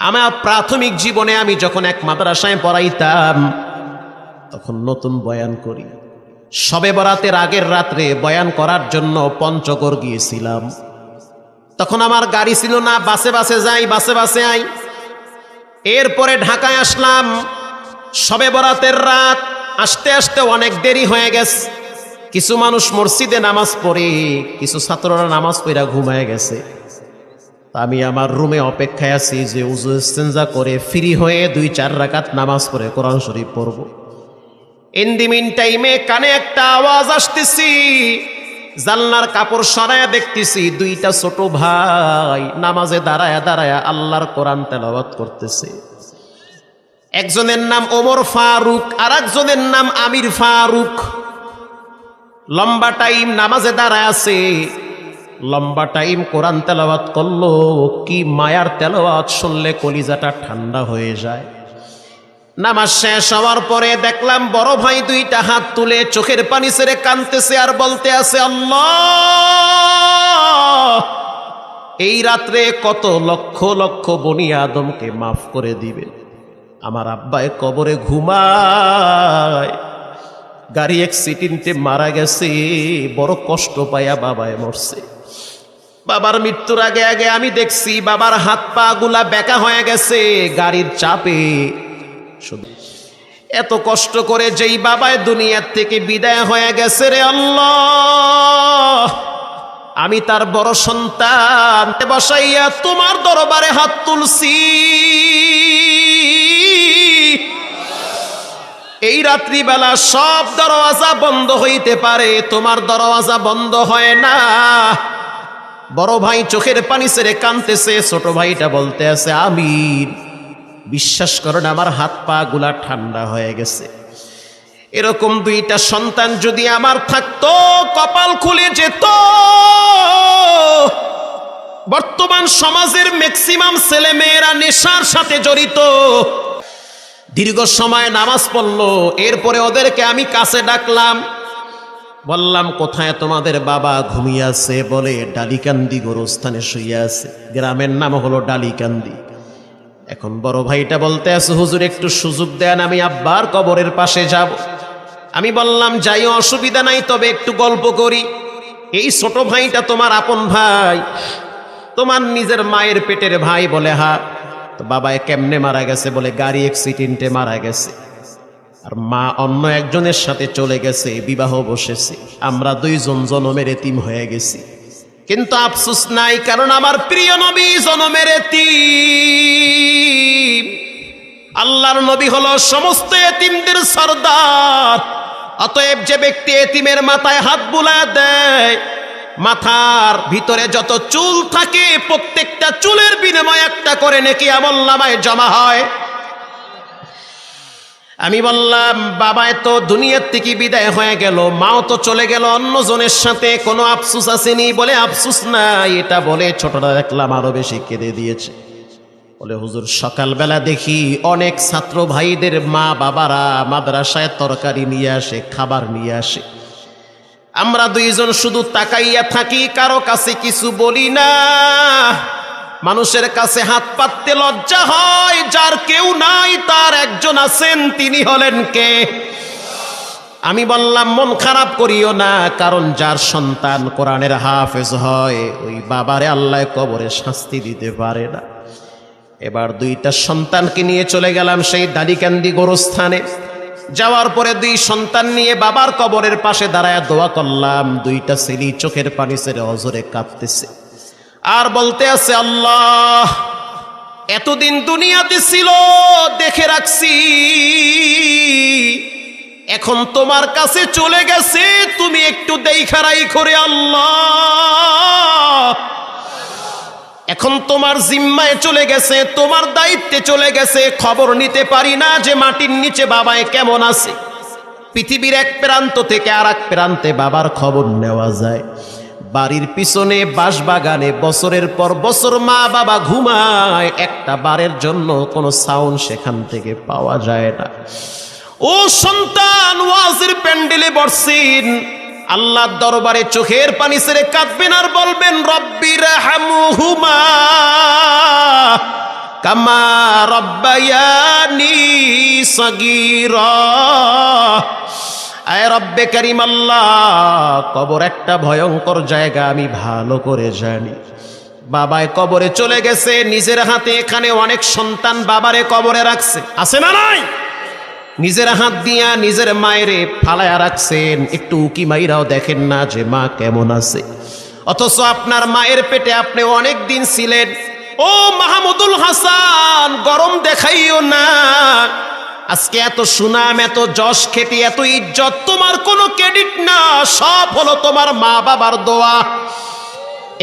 আমার প্রাথমিক জীবনে আমি যখন এক মাদ্রাসায় পড়াইতাম, তখন নতুন বয়ান করি। সবে বরাতের আগের রাত্রে বয়ান করার জন্য পঞ্চগড় গিয়েছিলাম। তখন আমার গাড়ি ছিল না, বাসে বাসে যাই, বাসে বাসে আই। এরপরে ঢাকায় আসলাম। সবে বরাতের রাত, আসতে আসতে অনেক দেরি হয়ে গেছে। কিছু মানুষ মসজিদে নামাজ পড়ে, কিছু ছাত্ররা নামাজ পড়া ঘুমায় গেছে। আমি আমার রুমে অপেক্ষায় আছি যে উজু ইস্তেঞ্জা করে ফ্রি হয়ে দুই চার রাকাত নামাজ পড়ে কোরআন শরীফ পড়ব। ইন দি মিন টাইমে কানে একটা আওয়াজ আসতেছি। জানলার কাপড় সরায়া দেখতেছি দুইটা ছোট ভাই নামাজে দাঁড়ায়া দাঁড়ায়া আল্লাহর কোরআন তেলাওয়াত করতেছে। একজনের নাম ওমর ফারুক আর একজনের নাম আমির ফারুক। লম্বা টাইম নামাজে দাঁড়ায় আছে। লম্বা টাইম কোরআন তেলাওয়াত করল, কি মায়ার তেলাওয়াত শুনলে কলিজাটা ঠান্ডা হয়ে যায়। নামাজ শেষ হওয়ার পরে দেখলাম বড় ভাই দুইটা হাত তুলে চোখের পানি সেরে কানতেছে আর বলতে আছে, আল্লাহ, এই রাত্রে কত লক্ষ লক্ষ বনি আদমকে মাফ করে দিবে। আমার আব্বায় কবরে ঘুমায়, গাড়ি অ্যাক্সিডেন্টে মারা গেছে, বড় কষ্ট পাইয়া বাবায় মরছে। বাবার মৃত্যুর আগে আগে আমি দেখছি বাবার হাত পা গুলা বেকা হয়ে গেছে, গাড়ির চাপে। এত কষ্ট করে যেই বাবায় দুনিয়ার থেকে বিদায় হয়ে গেছে রে আল্লাহ। আমি তার বড় সন্তান বসাইয়া তোমার দরবারে হাত তুলছি। এই রাত্রিবেলা সব দরওয়াজা বন্ধ হইতে পারে, তোমার দরওয়াজা বন্ধ হয় না। বড় ভাই চোখের পানি সেরে কানতেছে ছোট ভাইটা বলতে আছে, আমির, বিশ্বাস করেন আমার হাত পা গুলা ঠান্ডা হয়ে গেছে। এরকম দুইটা সন্তান যদি আমার থাকতো, কপাল খুলে যেত। বর্তমান সমাজের ম্যাক্সিমাম ছেলে মেয়েরা নেশার সাথে জড়িত। দীর্ঘ সময় নামাজ পড়ল, এরপরে ওদেরকে আমি কাছে ডাকলাম বললাম, কোথায় তোমাদের বাবা ঘুমিয়ে আছে? বলে ডালিকান্দি গোরস্থানে শুয়ে আছে। গ্রামের নাম হলো ডালিকান্দি। এখন বড় ভাইটা বলতে আছে, হুজুর, একটু সুযোগ দেন, আমি আব্বার কবরের পাশে যাব। আমি বললাম, যাই, অসুবিধা নাই, তবে একটু গল্প করি। এই ছোট ভাইটা তোমার আপন ভাই, তোমার নিজের মায়ের পেটের ভাই বলে, হা, তো বাবা কেমনে মারা গেছে বলে গাড়ি অ্যাক্সিডেন্টে মারা গেছে। আর মা অন্য একজনের সাথে চলে গেছে, বিবাহ বসেছে। আমরা দুইজন জনমের এতিম হয়ে গেছি। কিন্তু আফসুস নাই, কারণ আমার প্রিয় নবী জনমের এতিম। আল্লাহর নবী হলো সমস্ত এতিমদের সর্দার। অতএব যে ব্যক্তি এতিমের মাথায় হাত বুলায় দেয়, মাথার ভিতরে যত চুল থাকে, প্রত্যেকটা চুলের বিনিময় একটা করে নাকি আমল নামায় জমা হয়। আমি বললাম বাবায় তো দুনিয়ার থেকে বিদায় হয়ে গেল। মাও তো চলে গেল। অন্যজনের সাথে কোনো আফসুস আসেনি বলে আফসুস নাই। এটা বলে ছোটরা দেখলাম আরও বেশি কেঁদে দিয়েছে। বলে, হুজুর, সকালবেলা দেখি অনেক ছাত্র ভাইদের মা বাবারা মাদ্রাসায় তরকারি নিয়ে আসে, খাবার নিয়ে আসে। আমরা দুইজন শুধু তাকাইয়া থাকি, কারও কাছে কিছু বলি না। মানুষের কাছে হাত পাততে লজ্জা হয়, যার কেউ নাই, তার একজন আছেন, তিনি হলেন কে? আমি বললাম, মন খারাপ করিও না, কারণ যার সন্তান কোরআনের হাফেজ হয়, ওই বাবারে আল্লাহ কবরে শাস্তি দিতে পারে না। এবার দুইটা সন্তানকে নিয়ে চলে গেলাম সেই দালিকান্দি গোরস্থানে। যাওয়ার পরে দুই সন্তান নিয়ে বাবার কবরের পাশে দাঁড়ায় দোয়া করলাম, দুইটা ছেলি চোখের পানি ছেড়ে অজরে কাঁপতেছে। আর বলতে আছে, আল্লাহ, এতদিন দুনিয়াতে ছিল, দেখে রাখছি। এখন তোমার কাছে চলে গেছে, তুমি একটু দেখারাই করে, আল্লাহ। এখন তোমার জিম্মায় চলে গেছে, তোমার দায়িত্বে চলে গেছে, খবর নিতে পারি না যে মাটির নিচে বাবায় কেমন আছে। পৃথিবীর এক প্রান্ত থেকে আর এক প্রান্তে বাবার খবর নেওয়া যায়। বাড়ির পিছনে বাঁশবাগানে বছরের পর বছর মা বাবা ঘুমায়। একটা বারের জন্য কোনো সাউন্ড সেখান থেকে পাওয়া যায় না। ও সন্তান, ওয়াজের প্যান্ডেলে বসছেন। আল্লাহর দরবারে চোখের পানি ছেড়ে কাঁদবেন আর বলবেন রব্বির হামুহুমা কামা রব্বায়ানি সগীরা। আয় রব্বে করিম আল্লাহ কবর একটা ভয়ঙ্কর জায়গা আমি ভালো করে জানি। বাবায় কবরে চলে গেছে, নিজের হাতে এখানে অনেক সন্তান বাবারে কবরে রাখছে। আছে না নাই? নিজের হাত দিয়া নিজের মায়েরে ফালায়া রাখছেন। একটু উকি মাইরাও দেখেন না যে মা কেমন আছে। অথচ আপনার মায়ের পেটে আপনি অনেক দিন ছিলেন। ও মাহমুদুল হাসান, গরম দেখাইও না। আজকে এত সুনাম, এত যশ খেতে, এত ইজ্জত, তোমার কোনো ক্রেডিট না, সব হলো তোমার মা বাবার দোয়া।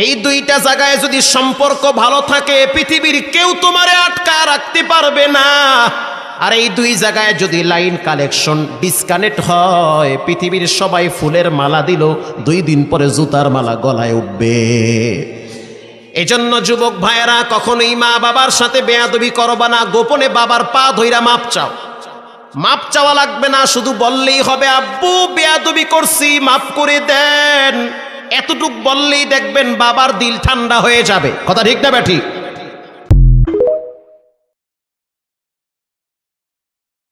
এই দুইটা জায়গায় যদি সম্পর্ক ভালো থাকে, পৃথিবীর কেউ তোমারে আটকা রাখতে পারবে না। আর এই দুই জায়গায় যদি লাইন কালেকশন ডিসকানেক্ট হয়, পৃথিবীর সবাই ফুলের মালা দিল, দুই দিন পরে জুতার মালা গলায় উঠবে। এজন্য যুবক ভাইয়েরা, কখনোই মা বাবার সাথে বেয়াদবি করবা না, গোপনে বাবার পা ধইরা মাপ চাও। মাপ চাওয়া লাগবে না, শুধু বললেই হবে, আব্বু, বেয়াদবি করছি, মাপ করে দেন। এতটুক বললেই দেখবেন বাবার দিল ঠান্ডা হয়ে যাবে। কথা ঠিক না ব্যাঠিক